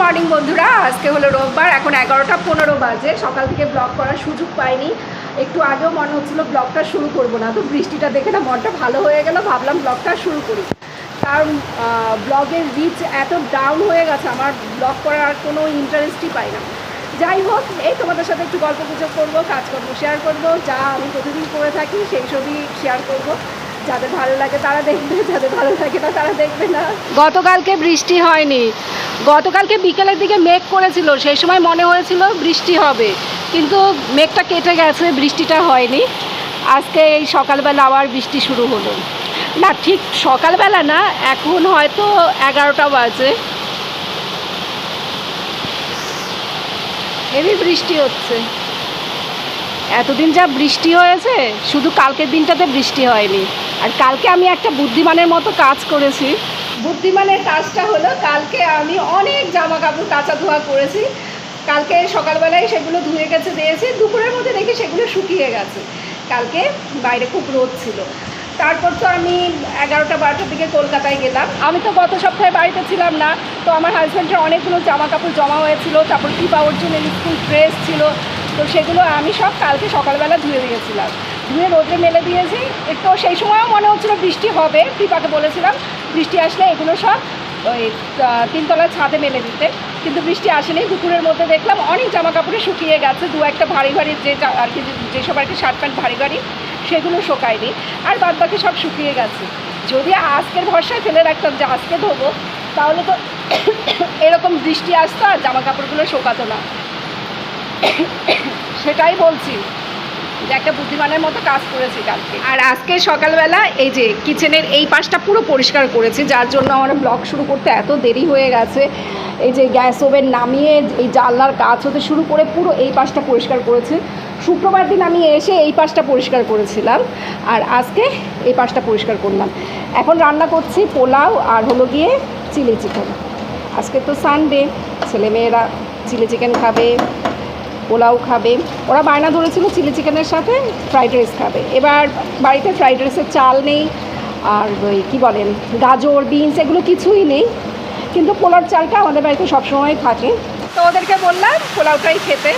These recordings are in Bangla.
মর্নিং বন্ধুরা, আজকে হলো রোববার, এখন এগারোটা পনেরো বাজে, সকাল থেকে ব্লগ করার সুযোগ পাইনি। একটু আগেও মনে হচ্ছিল ব্লগটা শুরু করব না, তো বৃষ্টিটা দেখে না মনটা ভালো হয়ে গেল, ভাবলাম ব্লগটা শুরু করি। তার ব্লগের রিচ এত ডাউন হয়ে গেছে, আমার ব্লগ করার আর কোনো ইন্টারেস্টই পাই না। যাই হোক, এই তোমাদের সাথে একটু গল্প গুজব করব, কাজকর্ম শেয়ার করব, যা আমি প্রতিদিন করে থাকি, সেই সবই শেয়ার করব। যাদের ভালো লাগে তারা দেখবে, যাদের ভালো লাগে না তারা দেখবে না। গতকালকে বৃষ্টি হয়নি। গতকালকে বিকেলের দিকে মেঘ করেছিল, সেই সময় মনে হয়েছিল বৃষ্টি হবে। কিন্তু মেঘটা কেটে গেছে, বৃষ্টিটা হয়নি। আজকে এই সকালবেলা আবার বৃষ্টি শুরু হলো। না, ঠিক সকালবেলা না, এখন হয়তো এগারোটা বাজে। হেভি বৃষ্টি হচ্ছে। এতদিন যা বৃষ্টি হয়েছে, শুধু কালকের দিনটাতে বৃষ্টি হয়নি। আর কালকে আমি একটা বুদ্ধিমানের মতো কাজ করেছি। বুদ্ধিমানের কাজটা হলো, কালকে আমি অনেক জামা কাপড় কাঁচা ধোয়া করেছি। কালকে সকালবেলায় সেগুলো ধুয়ে গেছে দিয়েছি, দুপুরের মধ্যে দেখি সেগুলো শুকিয়ে গেছে। কালকে বাইরে খুব রোদ ছিল। তারপর তো আমি এগারোটা বারোটার দিকে কলকাতায় গেলাম। আমি তো গত সপ্তাহে বাড়িতে ছিলাম না, তো আমার হাজব্যান্ডের অনেকগুলো জামা কাপড় জমা হয়েছিল, তারপর কৃপা জন্য স্কুল ড্রেস ছিল তো সেগুলো আমি সব কালকে সকালবেলা ধুয়ে দিয়েছিলাম। ধুয়ে রোদে মেলে দিয়েছি। একটু সেই সময়ও মনে হচ্ছিল বৃষ্টি হবে। কৃপাকে বলেছিলাম, বৃষ্টি আসলে এগুলো সব ওই তিনতলার ছাদে মেলে দিতে। কিন্তু বৃষ্টি আসেনি। দুপুরের মধ্যে দেখলাম অনেক জামা কাপড়ে শুকিয়ে গেছে। দু একটা ভারী ভারী যে আর কি যেসব আর কি শার্ট প্যান্ট ভারী ভারী, সেগুলো শোকায়নি। আর বাদ বাকি সব শুকিয়ে গেছে। যদি আজকের ভরসায় ফেলে রাখতাম যে আজকে ধোবো, তাহলে তো এরকম বৃষ্টি আসতো আর জামা কাপড়গুলো শোকাতো না। সেটাই বলছি যে একটা বুদ্ধিমানের মতো কাজ করেছি কালকে। আর আজকে সকালবেলা এই যে কিচেনের এই পাশটা পুরো পরিষ্কার করেছি, যার জন্য আমার ব্লগ শুরু করতে এত দেরি হয়ে গেছে। এই যে গ্যাস ওভেন নামিয়ে এই জানলার কাজ হতে শুরু করে পুরো এই পাশটা পরিষ্কার করেছি। শুক্রবার দিন আমি এসে এই পাশটা পরিষ্কার করেছিলাম আর আজকে এই পাশটা পরিষ্কার করলাম। এখন রান্না করছি পোলাও আর হলো গিয়ে চিলি চিকেন। আজকে তো সানডে ছেলেমেয়েরা চিলি চিকেন খাবে। পোলাও খাবে। ওরা বায়না ধরেছিল চিলি চিকেনের সাথে, ফ্রাইড রাইস খাবে। এবার বাড়িতে ফ্রাইড রাইসের চাল নেই, আর ওই কী বলেন, গাজর, বিনস, এগুলো কিছুই নেই। কিন্তু পোলাওর চালটা আমাদের বাড়িতে সবসময় থাকে। তো ওদেরকে বললাম, পোলাওটাই খেতে।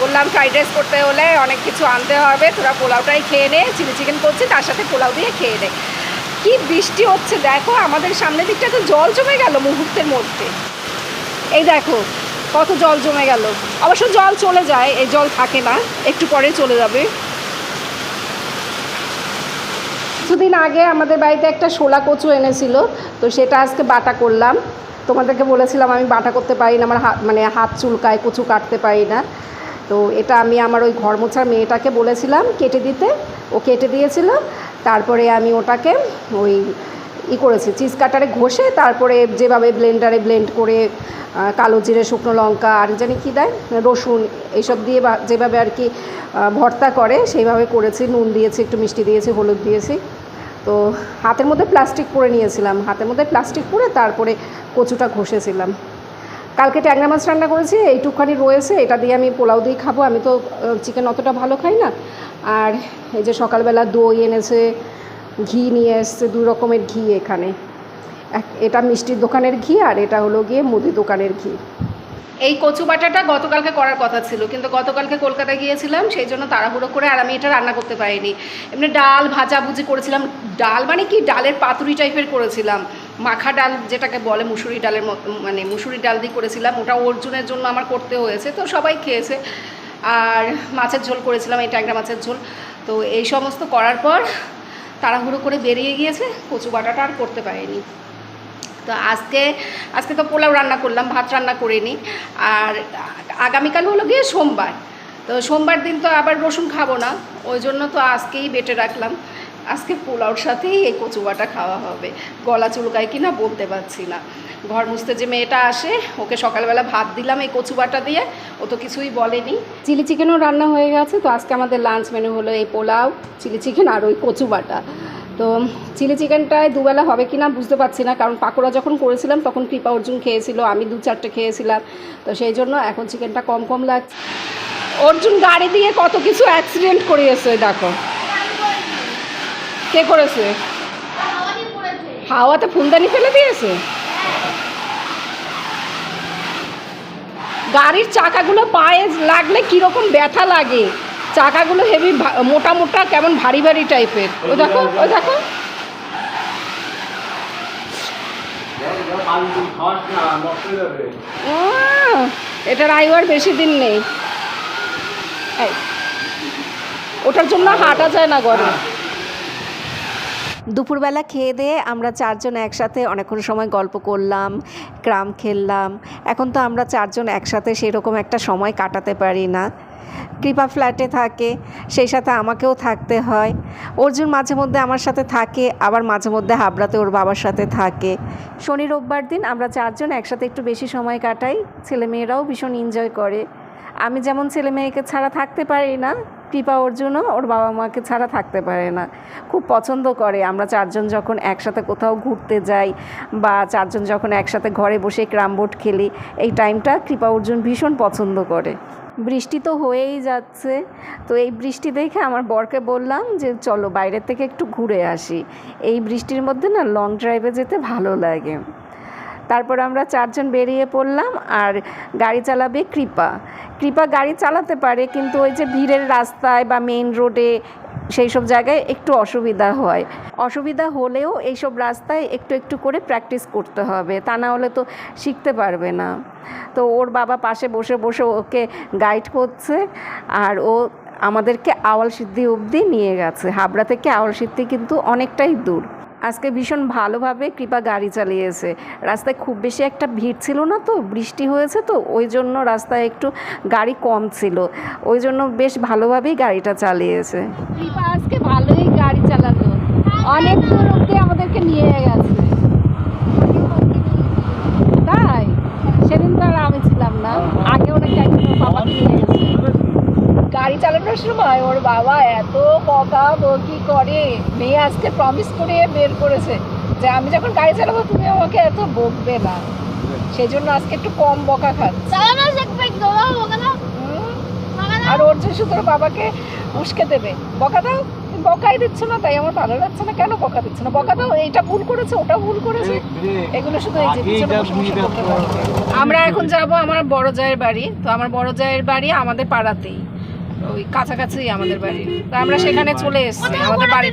বললাম, ফ্রাইড রাইস করতে হলে অনেক কিছু আনতে হবে। তোরা পোলাওটাই খেয়ে নে, চিলি চিকেন করছি, তার সাথে পোলাও দিয়ে খেয়ে নে। কি বৃষ্টি হচ্ছে, দেখো, আমাদের সামনের দিকটা তো জল জমে গেল মুহূর্তের মধ্যে। এই দেখো কত জল জমে গেল। অবশ্য জল চলে যায়, এই জল থাকে না, একটু পরে চলে যাবে। কিছুদিন আগে আমাদের বাড়িতে একটা শোলা কচু এনেছিল, তো সেটা আজকে বাটা করলাম। তোমাদেরকে বলেছিলাম আমি বাটা করতে পারি না, আমার হাত মানে হাত চুলকায় কচু কাটতে পারি না। তো এটা আমি আমার ওই ঘর মোছার মেয়েটাকে বলেছিলাম কেটে দিতে, ও কেটে দিয়েছিল। তারপরে আমি ওটাকে ওই ই করেছি চিজ কাটারে ঘষে তারপরে যেভাবে ব্লেন্ডারে ব্লেন্ড করে কালো জিরে, শুকনো লঙ্কা আর জানি কী দেয়, রসুন এইসব দিয়ে বা- যেভাবে আর কি ভর্তা করে সেইভাবে করেছি, নুন দিয়েছি, একটু মিষ্টি দিয়েছি, হলুদ দিয়েছি। তো হাতের মধ্যে প্লাস্টিক পরে নিয়েছিলাম, হাতের মধ্যে প্লাস্টিক পরে তারপরে কচুটা ঘষেছিলাম। কালকে ট্যাংরা মাছ রান্না করেছি, এইটুকখানি রয়েছে, এটা দিয়ে আমি পোলাও দিয়ে খাব, আমি তো চিকেন অতটা ভালো খাই না। আর এই যে সকালবেলা দই এনেছে ঘি নিয়ে এসছে দুই রকমের ঘি এখানে। এটা মিষ্টির দোকানের ঘি আর এটা হলো গিয়ে মুদি দোকানের ঘি। এই কচু বাটাটা গতকালকে করার কথা ছিল, কিন্তু গতকালকে কলকাতায় গিয়েছিলাম, সেই জন্য তাড়াহুড়ো করে আর আমি এটা রান্না করতে পারিনি। এমনি ডাল ভাজাভুজি করেছিলাম। ডাল মানে কি? ডালের পাতুরি টাইপের করেছিলাম। মাখা ডাল যেটাকে বলে মুসুরি ডালের মানে মুসুরি ডাল দিয়ে করেছিলাম। ওটা অর্জুনের জন্য আমার করতে হয়েছে, তো সবাই খেয়েছে। আর মাছের ঝোল করেছিলাম, এই ট্যাংরা মাছের ঝোল। তো এই সমস্ত করার পর তাড়াহুড়ো করে বেরিয়ে গিয়েছে, কচু বাটাটা আর করতে পারেনি। তো আজকে আজকে তো পোলাও রান্না করলাম, ভাত রান্না করিনি। আর আগামীকাল হলো গিয়ে সোমবার। তো সোমবার দিন তো আবার রসুন খাব না, ওই জন্য তো আজকেই বেটে রাখলাম। আজকে পোলাওর সাথেই এই কচু বাটা খাওয়া হবে। গলা চুলকায় কি না বলতে পারছি না। ঘর মুছতে যে মেয়েটা আসে ওকে সকালবেলা ভাত দিলাম এই কচু বাটা দিয়ে। ও তো কিছুই বলেনি। চিলি চিকেনও রান্না হয়ে গেছে তো আজকে আমাদের লাঞ্চ মেনু হলো এই পোলাও চিলি চিকেন আর ওই কচু বাটা তো চিলি চিকেনটায় দুবেলা হবে কি না বুঝতে পারছি না কারণ পাকোড়া যখন করেছিলাম তখন কৃপা অর্জুন খেয়েছিল আমি দু চারটে খেয়েছিলাম। তো সেই জন্য এখন চিকেনটা কম কম লাগছে। অর্জুন গাড়ি দিয়ে কত কিছু অ্যাক্সিডেন্ট করিয়েছে দেখো। কে করেছে? হাওয়াতে ফুলদানি ফেলে দিয়েছে? গাড়ির চাকাগুলো পায়ে লাগলে কীরকম ব্যথা লাগে? চাকাগুলো হেভি মোটা মোটা, কেমন ভারী ভারী টাইপের ও দেখো ও দেখো। এটার আয়ু আর বেশি দিন নেই। ওটার জন্য হাঁটা যায় না গরম দুপুরবেলা খেয়ে দিয়ে আমরা চারজন একসাথে অনেকক্ষণ সময় গল্প করলাম, ক্রাম খেললাম। এখন তো আমরা চারজন একসাথে সেরকম একটা সময় কাটাতে পারি না। কৃপা ফ্ল্যাটে থাকে, সেই সাথে আমাকেও থাকতে হয়। অর্জুন মাঝে মধ্যে আমার সাথে থাকে, আবার মাঝে মধ্যে হাবড়াতে ওর বাবার সাথে থাকে। শনি রোববার দিন আমরা চারজন একসাথে একটু বেশি সময় কাটাই। ছেলেমেয়েরাও ভীষণ এনজয় করে। আমি যেমন ছেলেমেয়েকে ছাড়া থাকতে পারি না কৃপা অর্জুনও ওর বাবা মাকে ছাড়া থাকতে পারে না। খুব পছন্দ করে। আমরা চারজন যখন একসাথে কোথাও ঘুরতে যাই বা চারজন যখন একসাথে ঘরে বসে ক্রাম বোর্ড খেলি, এই টাইমটা কৃপা অর্জুন ভীষণ পছন্দ করে। বৃষ্টি তো হয়েই যাচ্ছে। তো এই বৃষ্টি দেখে আমার বরকে বললাম যে, চলো বাইরের থেকে একটু ঘুরে আসি। এই বৃষ্টির মধ্যে না লং ড্রাইভে যেতে ভালো লাগে। তারপর আমরা চারজন বেরিয়ে পড়লাম আর গাড়ি চালাবে কৃপা। কৃপা গাড়ি চালাতে পারে, কিন্তু ওই যে ভিড়ের রাস্তায় বা মেইন রোডে সেই সব জায়গায় একটু অসুবিধা হয়। অসুবিধা হলেও এইসব রাস্তায় একটু একটু করে প্র্যাকটিস করতে হবে, তা না হলে তো শিখতে পারবে না। তো ওর বাবা পাশে বসে বসে ওকে গাইড করছে আর ও আমাদেরকে আওয়াল সিদ্ধি অবধি নিয়ে গেছে। হাবড়া থেকে আওয়াল সিদ্ধি কিন্তু অনেকটাই দূর। আজকে ভীষণ ভালোভাবে কৃপা গাড়ি চালিয়েছে। রাস্তায় খুব বেশি একটা ভিড় ছিল না তো, বৃষ্টি হয়েছে তো, ওই জন্য রাস্তায় একটু গাড়ি কম ছিল। ওই জন্য বেশ ভালোভাবেই গাড়িটা চালিয়েছে। কৃপা আজকে ভালোই গাড়ি চালালো। অনেক দূর অব্দি আমাদেরকে নিয়ে গেছে। তাই? সেদিন তো আর আমি ছিলাম না। আগে অনেক নিয়ে গেছে। গাড়ি চালানোর সময় ওর বাবা এত বকা বকি করে মেয়ে আজকে প্রমিস করে বের করেছে যে আমি যখন গাড়ি চালাবো তুমি আমাকে এত বকবে না। সেই জন্য আজকে একটু কম বকা খাচ্ছে। আর অর্জুন শুধু ওর বাবাকে উস্কে দেবে। বকা দাও বকাই দিচ্ছ না তাই আমার ভালো লাগছে না। কেন বকা দিচ্ছে না? বকা দাও এইটা ভুল করেছে ওটা ভুল করেছে। এগুলো শুধু এই যে। আমরা এখন যাব আমার বড় জায়ের বাড়ি। তো আমার বড় জায়ের বাড়ি আমাদের পাড়াতেই। ওই কাছাকাছি আমাদের বাড়ি। তো আমরা সেখানে চলে এসেছি আমাদের বাড়ি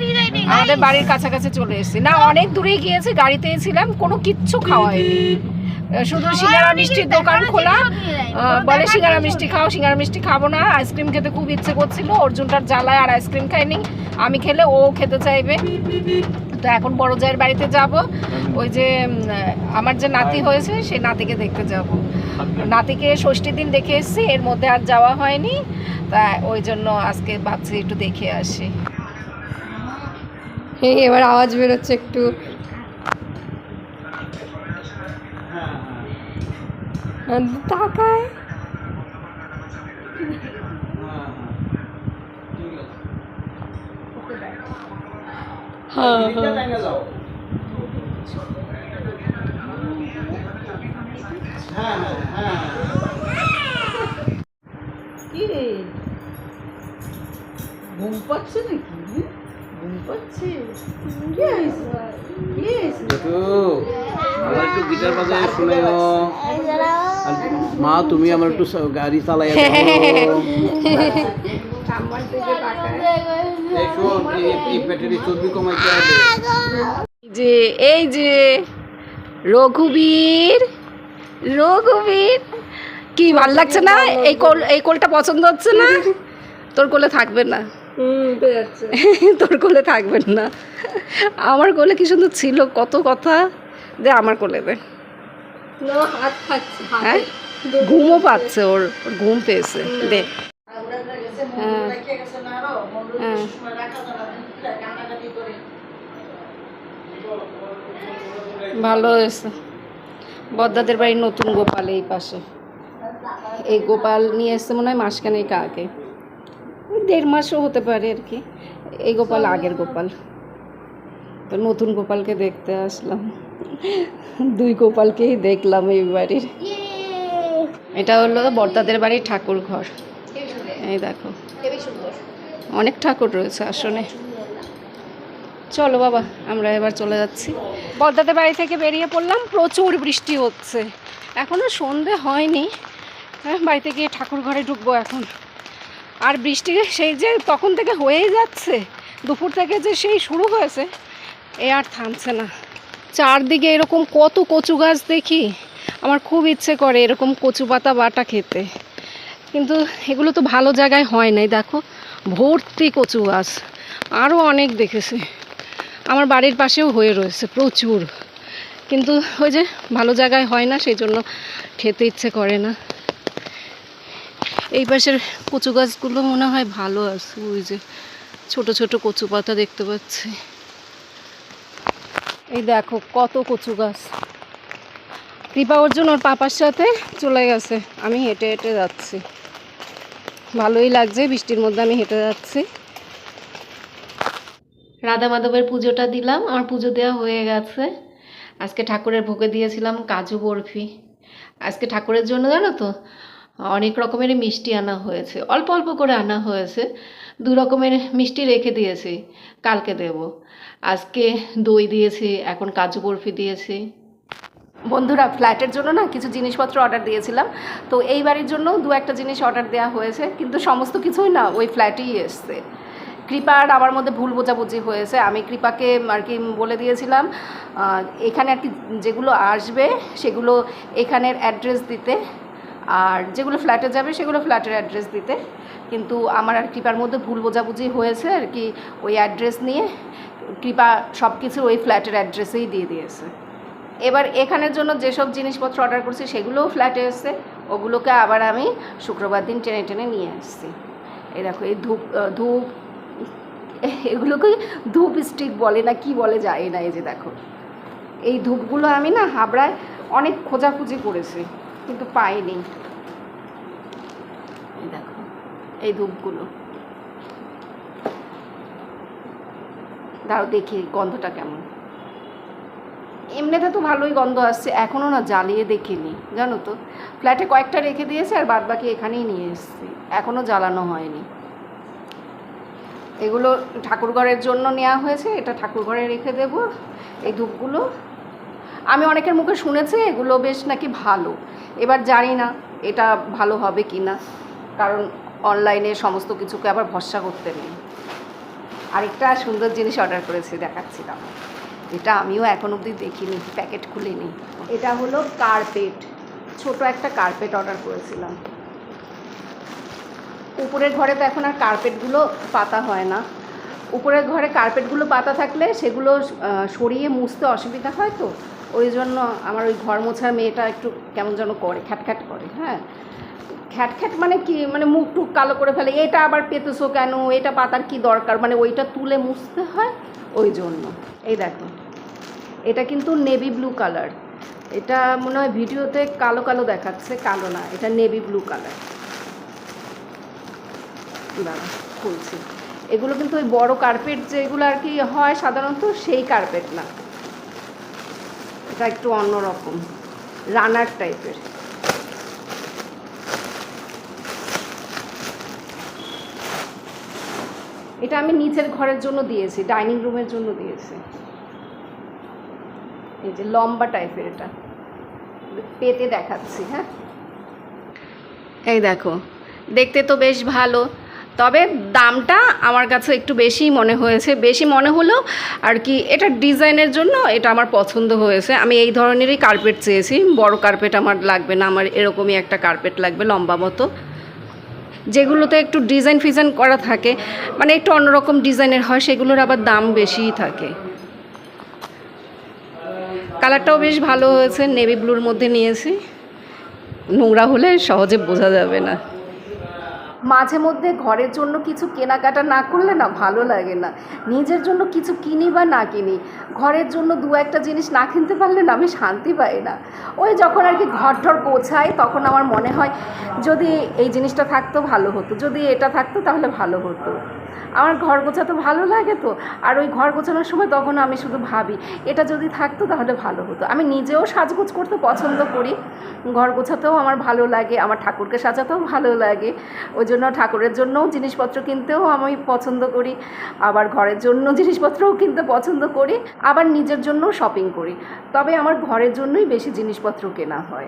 আমাদের বাড়ির কাছাকাছি চলে এসেছি। না অনেক দূরে গিয়েছি গাড়িতেই ছিলাম কোনো কিচ্ছু খাওয়া হয়নি। শুধু সিঙ্গারা মিষ্টির দোকান খোলা। বলে সিঙ্গারা মিষ্টি খাও সিঙ্গারা মিষ্টি খাব না আইসক্রিম খেতে খুব ইচ্ছে করছিল অর্জুনটার জ্বালায় আর আইসক্রিম খাইনি আমি খেলে ও খেতে চাইবে। তো এখন বড় জায়ের বাড়িতে যাব। ওই যে আমার যে নাতি হয়েছে সেই নাতিকে দেখতে যাব। নাতিকে ষষ্ঠী দিন দেখে এসেছি, এর মধ্যে আর যাওয়া হয়নি। তা ওই জন্য আজকে ভাবছি একটু দেখে আসি। এবার আওয়াজ বেরোচ্ছে একটু। তাকায়। হ্যাঁ হ্যাঁ। কি রে ঘুম পাচ্ছে নাকি? ঘুম পাচ্ছে? কি হয়েছে কি হয়েছে আমার একটু গিটার বাজায় শোনাও মা তুমি আমার একটু গাড়ি চালাই যে এই যে রঘুবীর রঘুবীর। কি ভালো লাগছে না? এই কোল এই কোলটা পছন্দ হচ্ছে না? তোর কোলে থাকবে না। হুম উঠে যাচ্ছে। তোর কোলে থাকবেন না। আমার কোলে কি সুন্দর ছিল? কত কথা দে আমার কোলে দে। হ্যাঁ? ঘুমও পাচ্ছে ওর ঘুম পেয়েছে। দে। হ্যাঁ। হ্যাঁ। ভালো হয়েছে। বদ্দাদের বাড়ির নতুন গোপাল এই পাশে। এই গোপাল নিয়ে এসছে মনে হয় মাসখানেক আগে। দেড় মাসও হতে পারে আর কি। এই গোপাল আগের গোপাল। তো নতুন গোপালকে দেখতে আসলাম। দুই গোপালকেই দেখলাম এই বাড়ির। এটা হলো বর্দাদের বাড়ির ঠাকুর ঘর এই দেখো। অনেক ঠাকুর রয়েছে আসনে। চলো বাবা, আমরা এবার চলে যাচ্ছি। বর্দাদের বাড়ি থেকে বেরিয়ে পড়লাম, প্রচুর বৃষ্টি হচ্ছে। এখনও সন্ধে হয়নি। হ্যাঁ বাড়িতে গিয়ে ঠাকুর ঘরে ঢুকবো এখন। আর বৃষ্টি সেই যে তখন থেকে হয়েই যাচ্ছে, দুপুর থেকে যে সেই শুরু হয়েছে, এ আর থামছে না। চারদিকে এরকম কত কচু গাছ দেখি, আমার খুব ইচ্ছে করে এরকম কচু পাতা বাটা খেতে। কিন্তু এগুলো তো ভালো জায়গায় হয় নাই, দেখো। ভর্তি কচু গাছ আরও অনেক দেখেছি। আমার বাড়ির পাশেও হয়ে রয়েছে, প্রচুর। কিন্তু ওই যে ভালো জায়গায় হয় না সেই জন্য খেতে ইচ্ছে করে না। এই পাশের কচু গাছগুলো মনে হয় ভালো আছে, ওই যে ছোট ছোট কচু পাতা দেখতে পাচ্ছি। এই দেখো কত কচু গাছ। কৃপা অর্জুন ওর পাপার সাথে চলে গেছে, আমি হেঁটে হেঁটে যাচ্ছি। ভালোই লাগছে, বৃষ্টির মধ্যে আমি হেঁটে যাচ্ছি। রাধা মাধবের পুজোটা দিলাম, আমার পুজো দেওয়া হয়ে গেছে। আজকে ঠাকুরের ভোগে দিয়েছিলাম কাজু বরফি। আজকে ঠাকুরের জন্য জানো তো, অনেক রকমের মিষ্টি আনা হয়েছে। অল্প অল্প করে আনা হয়েছে, দু রকমের মিষ্টি রেখে দিয়েছি, কালকে দেব। আজকে দই দিয়েছি, এখন কাজু বরফি দিয়েছি। বন্ধুরা, ফ্ল্যাটের জন্য না কিছু জিনিসপত্র অর্ডার দিয়েছিলাম। তো এই বাড়ির জন্য দু একটা জিনিস অর্ডার দেওয়া হয়েছে, কিন্তু সমস্ত কিছুই না ওই ফ্ল্যাটেই এসছে। কৃপা আর আমার মধ্যে ভুল বোঝাবুঝি হয়েছে। আমি কৃপাকে আর কি বলে দিয়েছিলাম এখানে আর কি যেগুলো আসবে সেগুলো এখানের অ্যাড্রেস দিতে, আর যেগুলো ফ্ল্যাটে যাবে সেগুলো ফ্ল্যাটের অ্যাড্রেস দিতে। কিন্তু আমার আর কৃপার মধ্যে ভুল বোঝাবুঝি হয়েছে আর কি, ওই অ্যাড্রেস নিয়ে কৃপা সব কিছু ওই ফ্ল্যাটের অ্যাড্রেসেই দিয়ে দিয়েছে। এবার এখানের জন্য যেসব জিনিসপত্র অর্ডার করছি সেগুলোও ফ্ল্যাটে এসছে, ওগুলোকে আবার আমি শুক্রবার দিন টেনে টেনে নিয়ে আসছি। এই দেখো, এই ধূপ ধূপ এগুলোকে ধূপ স্টিক বলে না, কি বলে যায় না, এই যে দেখো। এই ধূপগুলো আমি না হাবড়ায় অনেক খোঁজাখুঁজি করেছি, কিন্তু পাইনি। দেখো, এই ধূপগুলো। দাঁড়াও দেখি গন্ধটা কেমন। এমনিতে তো ভালোই গন্ধ আসছে এখনও না জ্বালিয়ে দেখিনি, জানো তো। ফ্ল্যাটে কয়েকটা রেখে দিয়েছে আর বাদ বাকি এখানেই নিয়ে এসেছি এখনও জ্বালানো হয়নি। এগুলো ঠাকুরঘরের জন্য নেওয়া হয়েছে, এটা ঠাকুরঘরে রেখে দেব, এই ধূপগুলো। আমি অনেকের মুখে শুনেছি এগুলো বেশ নাকি ভালো। এবার জানি না এটা ভালো হবে কি না কারণ অনলাইনে সমস্ত কিছুকে আবার ভরসা করতে নেই। আরেকটা সুন্দর জিনিস অর্ডার করেছি, দেখাচ্ছিলাম। এটা আমিও এখন অবধি দেখিনি, প্যাকেট খুলিনি এটা হলো কার্পেট ছোট একটা কার্পেট অর্ডার করেছিলাম। উপরের ঘরে তো এখন আর কার্পেটগুলো পাতা হয় না। উপরের ঘরে কার্পেটগুলো পাতা থাকলে সেগুলো সরিয়ে মুছতে অসুবিধা হয় তো? ওই জন্য আমার ওই ঘর মোছার মেয়েটা একটু কেমন যেন করে, খ্যাটখ্যাট করে হ্যাঁ। খ্যাটখ্যাট মানে কি? মানে মুখ টুক কালো করে ফেলে। এটা আবার পেতেছো কেন? এটা পাতার কি দরকার? মানে ওইটা তুলে মুছতে হয় ওই জন্য। এই দেখো। এটা কিন্তু নেভি ব্লু কালার। এটা মনে হয় ভিডিওতে কালো কালো দেখাচ্ছে, কালো না, এটা নেভি ব্লু কালার। খুলছি এগুলো কিন্তু ওই বড় কার্পেট যেগুলো আর কি হয় সাধারণত, সেই কার্পেট না। এটা একটু অন্যরকম রানার টাইপের এটা আমি নিচের ঘরের জন্য দিয়েছি ডাইনিং রুমের জন্য দিয়েছি। এই যে লম্বা টাইপের এটা। পেতে দেখাচ্ছি হ্যাঁ? এই দেখো, দেখতে তো বেশ ভালো। তবে দামটা আমার কাছে একটু বেশি মনে হয়েছে। বেশি মনে হলেও আর কি, এটা ডিজাইনের জন্য এটা আমার পছন্দ হয়েছে। আমি এই ধরনেরই কার্পেট চেয়েছি। বড় কার্পেট আমার লাগবে না, আমার এরকমই একটা কার্পেট লাগবে লম্বা মতো। যেগুলোতে একটু ডিজাইন ফিজাইন করা থাকে মানে একটু অন্যরকম ডিজাইনের হয়, সেগুলোর আবার দাম বেশিই থাকে। কালারটাও বেশ ভালো হয়েছে নেভি ব্লুর মধ্যে নিয়েছি। নোংরা হলে সহজে বোঝা যাবে না। মাঝে মধ্যে ঘরের জন্য কিছু কেনাকাটা না করলে না ভালো লাগে না। নিজের জন্য কিছু কিনি বা না কিনি, ঘরের জন্য দু একটা জিনিস না কিনতে পারলে না আমি শান্তি পাই না। ওই যখন আর কি ঘর ঠর গোছাই, তখন আমার মনে হয় যদি এই জিনিসটা থাকতো ভালো হতো, যদি এটা থাকতো তাহলে ভালো হতো। আমার ঘর গোছাতে ভালো লাগে তো। আর ওই ঘর গোছানোর সময় তখন আমি শুধু ভাবি, এটা যদি থাকতো তাহলে ভালো হতো। আমি নিজেও সাজগোজ করতে পছন্দ করি। ঘর গোছাতেও আমার ভালো লাগে, আমার ঠাকুরকে সাজাতেও ভালো লাগে। ওই জন্য ঠাকুরের জন্যও জিনিসপত্র কিনতেও আমি পছন্দ করি। আবার ঘরের জন্য জিনিসপত্রও কিনতে পছন্দ করি। আবার নিজের জন্যও শপিং করি। তবে আমার ঘরের জন্যই বেশি জিনিসপত্র কেনা হয়।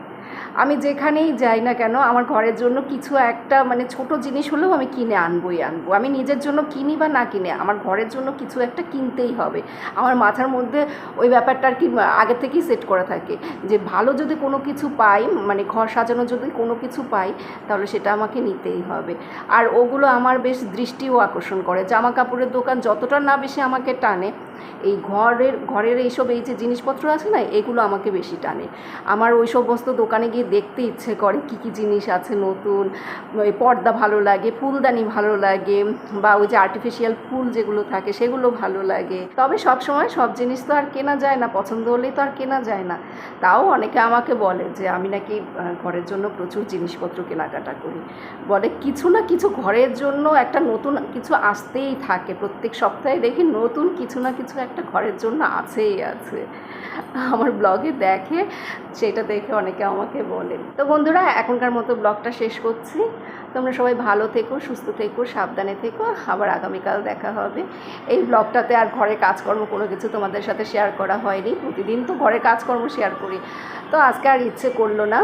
আমি যেখানেই যাই না কেন, আমার ঘরের জন্য কিছু একটা মানে ছোট জিনিস হলেও আমি কিনে আনবই, আনব। আমি নিজের জন্য কিনি বা না কিনে, আমার ঘরের জন্য কিছু একটা কিনতেই হবে। আমার মাথার মধ্যে ওই ব্যাপারটা আর কি আগে থেকেই সেট করা থাকে যে, ভালো যদি কোনো কিছু পাই মানে ঘর সাজানো যদি কোনো কিছু পাই, তাহলে সেটা আমাকে নিতেই হবে। আর ওগুলো আমার বেশ দৃষ্টিও আকর্ষণ করে। জামা কাপড়ের দোকান যতটা না বেশি আমাকে টানে, এই ঘরের ঘরের এইসব এই যে জিনিসপত্র আছে না, এগুলো আমাকে বেশি টানে। আমার ওই সমস্ত দোকানে গিয়ে দেখতে ইচ্ছে করে কী কী জিনিস আছে নতুন পর্দা ভালো লাগে, ফুলদানি ভালো লাগে, বা ওই যে আর্টিফিশিয়াল ফুল যেগুলো থাকে সেগুলো ভালো লাগে। তবে সব সময় সব জিনিস তো আর কেনা যায় না, পছন্দ হলেই তো আর কেনা যায় না। তাও অনেকে আমাকে বলে যে, আমি নাকি ঘরের জন্য প্রচুর জিনিসপত্র কেনাকাটা করি। বলে, কিছু না কিছু ঘরের জন্য একটা নতুন কিছু আসতেই থাকে। প্রত্যেক সপ্তাহে দেখি নতুন কিছু না কিছু একটা ঘরের জন্য আছেই আছে। আমার ব্লগে দেখে, সেটা দেখে অনেকে আমাকে বলে। তো বন্ধুরা, এখনকার মতো ব্লগটা শেষ করছি। তোমরা সবাই ভালো থেকো, সুস্থ থেকো, সাবধানে থেকো। আবার আগামীকাল দেখা হবে। এই ব্লগটাতে আর ঘরে কাজকর্ম কোনো কিছু তোমাদের সাথে শেয়ার করা হয়নি। প্রতিদিন তো ঘরে কাজকর্ম শেয়ার করি। তো আজকে আর ইচ্ছে করল না।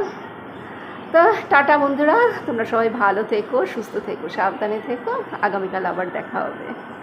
তো টাটা বন্ধুরা, তোমরা সবাই ভালো থেকো, সুস্থ থেকো, সাবধানে থেকো। আগামীকাল আবার দেখা হবে।